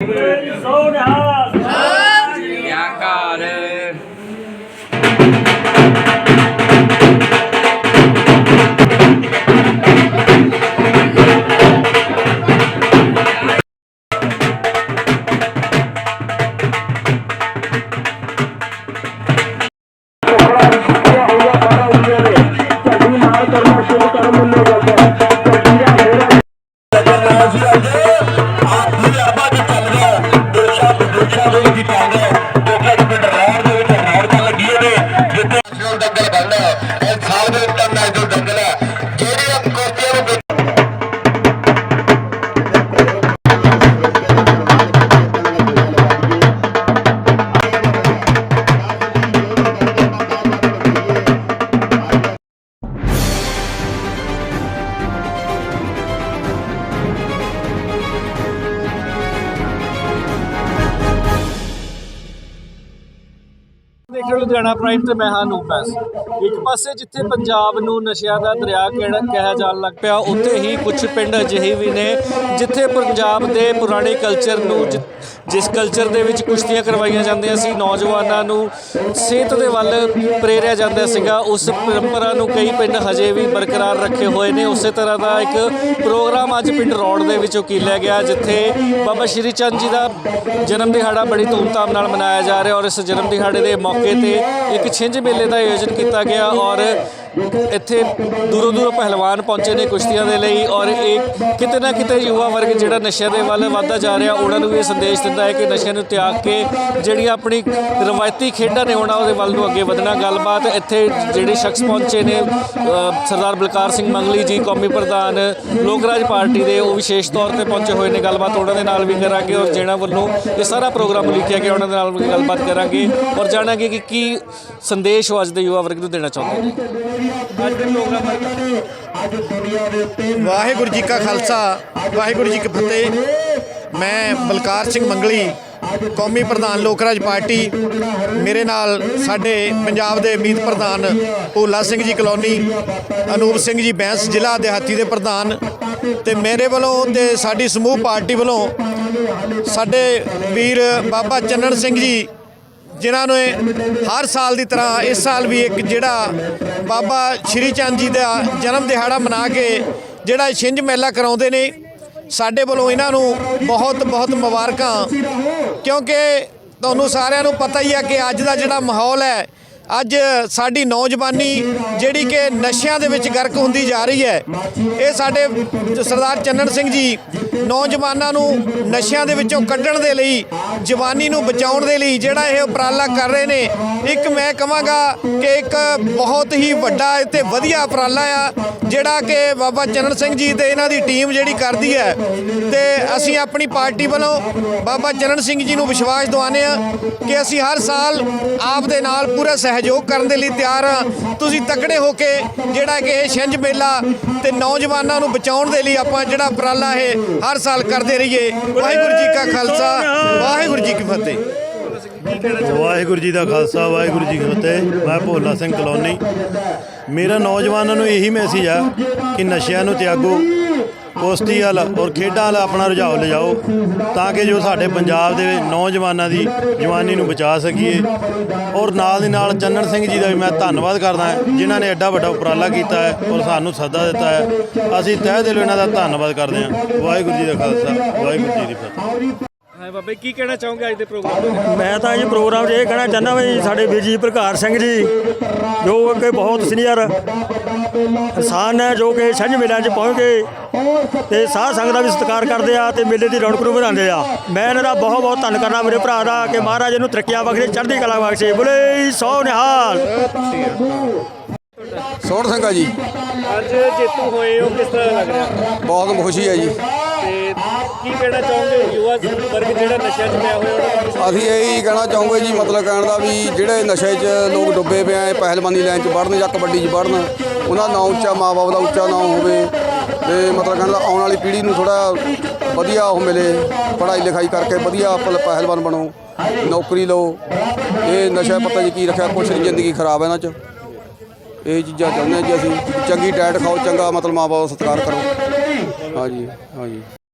ਘਰ ਲੁਧਿਆਣਾ ਪ੍ਰਾਈਮ ਤੇ ਮੈਂ ਹਾਂ ਨੂਪੈਸ ਇੱਕ ਪਾਸੇ ਜਿੱਥੇ ਪੰਜਾਬ ਨੂੰ ਨਸ਼ਿਆਂ ਦਾ ਦਰਿਆ ਕਿਹੜਾ ਕਿਹਾ ਜਾਣ ਲੱਗ ਪਿਆ, ਉੱਥੇ ਹੀ ਕੁਝ ਪਿੰਡ ਅਜਿਹੇ ਵੀ ਨੇ ਜਿੱਥੇ ਪੰਜਾਬ ਦੇ ਪੁਰਾਣੇ ਕਲਚਰ ਨੂੰ ਜਿ- ਜਿਸ ਕਲਚਰ ਦੇ ਵਿੱਚ ਕੁਸ਼ਤੀਆਂ ਕਰਵਾਈਆਂ ਜਾਂਦੀਆਂ ਸੀ, ਨੌਜਵਾਨਾਂ ਨੂੰ ਸਿਹਤ ਦੇ ਵੱਲ ਪ੍ਰੇਰਿਆ ਜਾਂਦਾ ਸੀਗਾ, ਉਸ ਪਰੰਪਰਾ ਨੂੰ ਕਈ ਪਿੰਡ ਹਜੇ ਵੀ ਬਰਕਰਾਰ ਰੱਖੇ ਹੋਏ ਨੇ। ਉਸੇ ਤਰ੍ਹਾਂ ਦਾ ਇੱਕ ਪ੍ਰੋਗਰਾਮ ਅੱਜ ਪਿੰਡ ਰੌੜ ਦੇ ਵਿੱਚ ਕੀਲਿਆ ਗਿਆ, ਜਿੱਥੇ ਬਾਬਾ ਸ਼੍ਰੀ ਚੰਦ ਜੀ ਦਾ ਜਨਮ ਦਿਹਾੜਾ ਬੜੀ ਧੂਮਧਾਮ ਨਾਲ ਮਨਾਇਆ ਜਾ ਰਿਹਾ ਔਰ ਇਸ ਜਨਮ ਦਿਹਾੜੇ ਦੇ ਮੌਕੇ ਤੇ ਇੱਕ ਛਿੰਝ ਮੇਲੇ ਦਾ ਆਯੋਜਨ ਕੀਤਾ ਗਿਆ ਔਰ ਇੱਥੇ ਦੂਰੋਂ ਦੂਰੋਂ ਪਹਿਲਵਾਨ ਪਹੁੰਚੇ ਨੇ ਕੁਸ਼ਤੀਆਂ ਦੇ ਲਈ ਔਰ ਇਹ ਕਿਤੇ ਨਾ ਕਿਤੇ ਯੁਵਾ ਵਰਗ ਜਿਹੜਾ ਨਸ਼ਿਆਂ ਦੇ ਵੱਲ ਵੱਧਦਾ ਜਾ ਰਿਹਾ, ਉਹਨਾਂ ਨੂੰ ਵੀ ਇਹ ਸੰਦੇਸ਼ ਦਿੰਦਾ ਹੈ ਕਿ ਨਸ਼ਿਆਂ ਨੂੰ ਤਿਆਗ ਕੇ ਜਿਹੜੀਆਂ ਆਪਣੀ ਰਵਾਇਤੀ ਖੇਡਾਂ ਨੇ ਉਹਨਾਂ ਉਹਦੇ ਵੱਲ ਨੂੰ ਅੱਗੇ ਵਧਣਾ। ਗੱਲਬਾਤ ਇੱਥੇ ਜਿਹੜੇ ਸ਼ਖਸ ਪਹੁੰਚੇ ਨੇ ਸਰਦਾਰ ਬਲਕਾਰ ਸਿੰਘ ਮੰਗਲੀ ਜੀ, ਕੌਮੀ ਪ੍ਰਧਾਨ ਲੋਕ ਰਾਜ ਪਾਰਟੀ ਦੇ, ਉਹ ਵਿਸ਼ੇਸ਼ ਤੌਰ ਤੇ ਪਹੁੰਚੇ ਹੋਏ ਨੇ। ਗੱਲਬਾਤ ਉਹਨਾਂ ਦੇ ਨਾਲ ਵੀ ਕਰਾਂਗੇ ਔਰ ਜਿਹਨਾਂ ਵੱਲੋਂ ਇਹ ਸਾਰਾ ਪ੍ਰੋਗਰਾਮ ਲਿਖਿਆ ਗਿਆ, ਉਹਨਾਂ ਦੇ ਨਾਲ ਵੀ ਗੱਲਬਾਤ ਕਰਾਂਗੇ ਔਰ ਜਾਣਾਂਗੇ ਕਿ ਕੀ ਸੰਦੇਸ਼ ਉਹ ਅੱਜ ਦੇ ਯੁਵਾ ਵਰਗ ਨੂੰ ਦੇਣਾ ਚਾਹੁੰਦੇ ਨੇ। ਵਾਹਿਗੁਰੂ ਜੀ ਕਾ ਖਾਲਸਾ ਵਾਹਿਗੁਰੂ ਜੀ ਕੀ ਫਤਿਹ। ਮੈਂ ਬਲਕਾਰ ਸਿੰਘ ਮੰਗਲੀ ਕੌਮੀ ਪ੍ਰਧਾਨ ਲੋਕ ਰਾਜ ਪਾਰਟੀ ਮੇਰੇ ਨਾਲ ਸਾਡੇ ਪੰਜਾਬ ਦੇ ਮੀਤ ਪ੍ਰਧਾਨ ਭੋਲਾ ਸਿੰਘ ਜੀ ਕਲੋਨੀ ਅਨੂਪ ਸਿੰਘ ਜੀ ਬੈਂਸ ਜ਼ਿਲ੍ਹਾ ਦਿਹਾਤੀ ਦੇ ਪ੍ਰਧਾਨ ਤੇ ਮੇਰੇ ਵੱਲੋਂ ਤੇ ਸਾਡੀ ਸਮੂਹ ਪਾਰਟੀ ਵੱਲੋਂ ਸਾਡੇ ਵੀਰ ਬਾਬਾ ਚੰਨਣ ਸਿੰਘ ਜੀ ਜਿਨ੍ਹਾਂ ਨੇ ਹਰ ਸਾਲ ਦੀ ਤਰ੍ਹਾਂ ਇਸ ਸਾਲ ਵੀ ਇੱਕ ਜਿਹੜਾ ਬਾਬਾ ਸ਼੍ਰੀ ਚੰਦ ਜੀ ਦਾ ਜਨਮ ਦਿਹਾੜਾ ਮਨਾ ਕੇ ਜਿਹੜਾ ਛਿੰਝ ਮੇਲਾ ਕਰਾਉਂਦੇ ਨੇ, ਸਾਡੇ ਵੱਲੋਂ ਇਹਨਾਂ ਨੂੰ ਬਹੁਤ ਬਹੁਤ ਮੁਬਾਰਕਾਂ। ਕਿਉਂਕਿ ਤੁਹਾਨੂੰ ਸਾਰਿਆਂ ਨੂੰ ਪਤਾ ਹੀ ਹੈ ਕਿ ਅੱਜ ਦਾ ਜਿਹੜਾ ਮਾਹੌਲ ਹੈ, ਅੱਜ ਸਾਡੀ ਨੌਜਵਾਨੀ ਜਿਹੜੀ ਕਿ ਨਸ਼ਿਆਂ ਦੇ ਵਿੱਚ ਗਰਕ ਹੁੰਦੀ ਜਾ ਰਹੀ ਹੈ। ਇਹ ਸਾਡੇ ਸਰਦਾਰ ਚੰਨਣ ਸਿੰਘ ਜੀ ਨੌਜਵਾਨਾਂ ਨੂੰ ਨਸ਼ਿਆਂ ਦੇ ਵਿੱਚੋਂ ਕੱਢਣ ਦੇ ਲਈ, ਜਵਾਨੀ ਨੂੰ ਬਚਾਉਣ ਦੇ ਲਈ ਜਿਹੜਾ ਇਹ ਉਪਰਾਲਾ ਕਰ ਰਹੇ ਨੇ, ਇੱਕ ਮੈਂ ਕਹਾਂਗਾ ਕਿ ਇੱਕ ਬਹੁਤ ਹੀ ਵੱਡਾ ਤੇ ਵਧੀਆ ਉਪਰਾਲਾ ਆ, ਜਿਹੜਾ ਕਿ ਬਾਬਾ ਚਰਨ ਸਿੰਘ ਜੀ ਤੇ ਇਹਨਾਂ ਦੀ ਟੀਮ ਜਿਹੜੀ ਕਰਦੀ ਹੈ। ਤੇ ਅਸੀਂ ਆਪਣੀ ਪਾਰਟੀ ਵੱਲੋਂ ਬਾਬਾ ਚਰਨ ਸਿੰਘ ਜੀ ਨੂੰ ਵਿਸ਼ਵਾਸ ਦਿਵਾਉਂਦੇ ਆ ਕਿ ਅਸੀਂ ਹਰ ਸਾਲ ਆਪ ਦੇ ਨਾਲ ਪੂਰਾ ਸਹਿਯੋਗ ਕਰਨ ਦੇ ਲਈ ਤਿਆਰ ਆ ਤੁਸੀਂ ਤਕੜੇ ਹੋ ਕੇ ਜਿਹੜਾ ਕਿ ਇਹ ਛਿੰਝ ਮੇਲਾ ਤੇ ਨੌਜਵਾਨਾਂ ਨੂੰ ਬਚਾਉਣ ਦੇ ਲਈ ਆਪਾਂ ਜਿਹੜਾ ਉਪਰਾਲਾ ਇਹ ਹਰ ਸਾਲ ਕਰਦੇ ਰਹੀਏ। ਵਾਹਿਗੁਰੂ ਜੀ ਕਾ ਖਾਲਸਾ, ਵਾਹਿਗੁਰੂ ਜੀ ਕੀ ਫਤਿਹ। ਵਾਹਿਗੁਰੂ ਜੀ ਦਾ ਖਾਲਸਾ, ਵਾਹਿਗੁਰੂ ਜੀ ਕੀ ਫਤਿਹ। ਮੈਂ ਭੋਲਾ ਸਿੰਘ ਕਲੋਨੀ। ਮੇਰਾ ਨੌਜਵਾਨਾਂ ਨੂੰ ਇਹੀ ਮੈਸੇਜ ਆ ਕਿ ਨਸ਼ਿਆਂ ਨੂੰ ਤਿਆਗੋ। ਕੁਸ਼ਤੀ ਵੱਲ ਔਰ ਖੇਡਾਂ ਵੱਲ ਆਪਣਾ ਰੁਝਾਓ ਲਿਜਾਓ ਤਾਂ ਕਿ ਜੋ ਸਾਡੇ ਪੰਜਾਬ ਦੇ ਨੌਜਵਾਨਾਂ ਦੀ ਜਵਾਨੀ ਨੂੰ ਬਚਾ ਸਕੀਏ। ਔਰ ਨਾਲ ਦੀ ਨਾਲ ਚੰਨਣ ਸਿੰਘ ਜੀ ਦਾ ਵੀ ਮੈਂ ਧੰਨਵਾਦ ਕਰਦਾ ਜਿਨ੍ਹਾਂ ਨੇ ਐਡਾ ਵੱਡਾ ਉਪਰਾਲਾ ਕੀਤਾ ਹੈ ਔਰ ਸਾਨੂੰ ਸੱਦਾ ਦਿੱਤਾ ਹੈ। ਅਸੀਂ ਤਹਿ ਦਿਲੋਂ ਇਹਨਾਂ ਦਾ ਧੰਨਵਾਦ ਕਰਦੇ ਹਾਂ। ਵਾਹਿਗੁਰੂ ਜੀ ਦਾ ਖਾਲਸਾ, ਵਾਹਿਗੁਰੂ ਜੀ ਦੀ ਫਤਿਹ। ਹਾਂ ਬਾਬੇ ਕੀ ਕਹਿਣਾ ਚਾਹੋਗੇ ਅੱਜ ਦੇ ਪ੍ਰੋਗਰਾਮ ਮੈਂ ਤਾਂ ਇਹ ਪ੍ਰੋਗਰਾਮ 'ਚ ਇਹ ਕਹਿਣਾ ਚਾਹੁੰਦਾ ਵੀ ਸਾਡੇ ਵੀਰ ਜੀ ਪ੍ਰਕਾਰ ਸਿੰਘ ਜੀ ਜੋ ਕਿ ਬਹੁਤ ਸੀਨੀਅਰ ਇਨਸਾਨ ਹੈ ਜੋ ਕਿ ਛੰਝ ਮੇਲਿਆਂ 'ਚ ਪਹੁੰਚ ਕੇ ਤੇ ਸਾਧ ਸੰਗਤ ਦਾ ਵੀ ਸਤਿਕਾਰ ਕਰਦੇ ਆ ਤੇ ਮੇਲੇ ਦੀ ਰੌਣਕ ਨੂੰ ਵਧਾਉਂਦੇ ਆ। ਮੈਂ ਇਹਨਾਂ ਦਾ ਬਹੁਤ ਬਹੁਤ ਧੰਨ ਕਰਨਾ ਮੇਰੇ ਭਰਾ ਦਾ ਕਿ ਮਹਾਰਾਜ ਇਹਨੂੰ ਤਰੱਕੀਆਂ ਬਖਸ਼ੇ ਚੜ੍ਹਦੀ ਕਲਾ ਬਖਸ਼ੇ। ਬੋਲੇ ਸੋ ਨਿਹਾਲ। ਸੋਹਣ ਸਿੰਘ ਜੀ। ਅੱਜ ਜੇਤੂ ਹੋਏ ਹੋ ਕਿਸ ਤਰ੍ਹਾਂ ਲੱਗ ਰਿਹਾ? ਬਹੁਤ ਖੁਸ਼ੀ ਹੈ ਜੀ। ਕੀ ਕਹਿਣਾ ਚਾਹੋਗੇ ਯੁਵਾ ਵਰਗ ਜਿਹੜਾ ਨਸ਼ਿਆਂ 'ਚ ਪਿਆ ਹੋਇਆ ਉਹਨਾਂ ਨੂੰ ਅਸੀਂ ਇਹੀ ਕਹਿਣਾ ਚਾਹੂੰਗੇ ਜੀ, ਮਤਲਬ ਕਹਿਣ ਦਾ ਵੀ ਜਿਹੜੇ ਨਸ਼ੇ 'ਚ ਲੋਕ ਡੁੱਬੇ ਪਏ ਆ ਪਹਿਲਵਾਨੀ ਲਾਈਨ 'ਚ ਵੜਨ ਜਾਂ ਕਬੱਡੀ 'ਚ ਵੜਨ ਉਹਨਾਂ ਦਾ ਨਾਂ ਉੱਚਾ ਮਾਂ-ਬਾਪ ਦਾ ਉੱਚਾ ਨਾਂ ਹੋਵੇ ਤੇ ਮਤਲਬ ਕਹਿਣ ਦਾ ਆਉਣ ਵਾਲੀ ਪੀੜ੍ਹੀ ਨੂੰ ਥੋੜਾ ਵਧੀਆ ਉਹ ਮਿਲੇ, ਪੜ੍ਹਾਈ ਲਿਖਾਈ ਕਰਕੇ ਵਧੀਆ ਪਲ- ਪਹਿਲਵਾਨ ਬਣੋ, ਨੌਕਰੀ ਲਓ, ਇਹ ਨਸ਼ਾ ਪਤਾ ਜੀ ਕੀ ਰੱਖਿਆ, ਕੁਛ ਨਹੀਂ, ਜ਼ਿੰਦਗੀ ਖਰਾਬ ਹੈ ਇਹਨਾਂ 'ਚ। ਇਹ ਚੀਜ਼ਾਂ ਚਾਹੁੰਦੇ ਹਾਂ ਜੀ ਅਸੀਂ, ਚੰਗੀ ਡਾਇਟ ਖਾਓ, ਚੰਗਾ ਮਤਲਬ ਮਾਂ-ਬਾਪ ਦਾ ਸਤਿਕਾਰ ਕਰੋ। ਹਾਂਜੀ ਹਾਂਜੀ।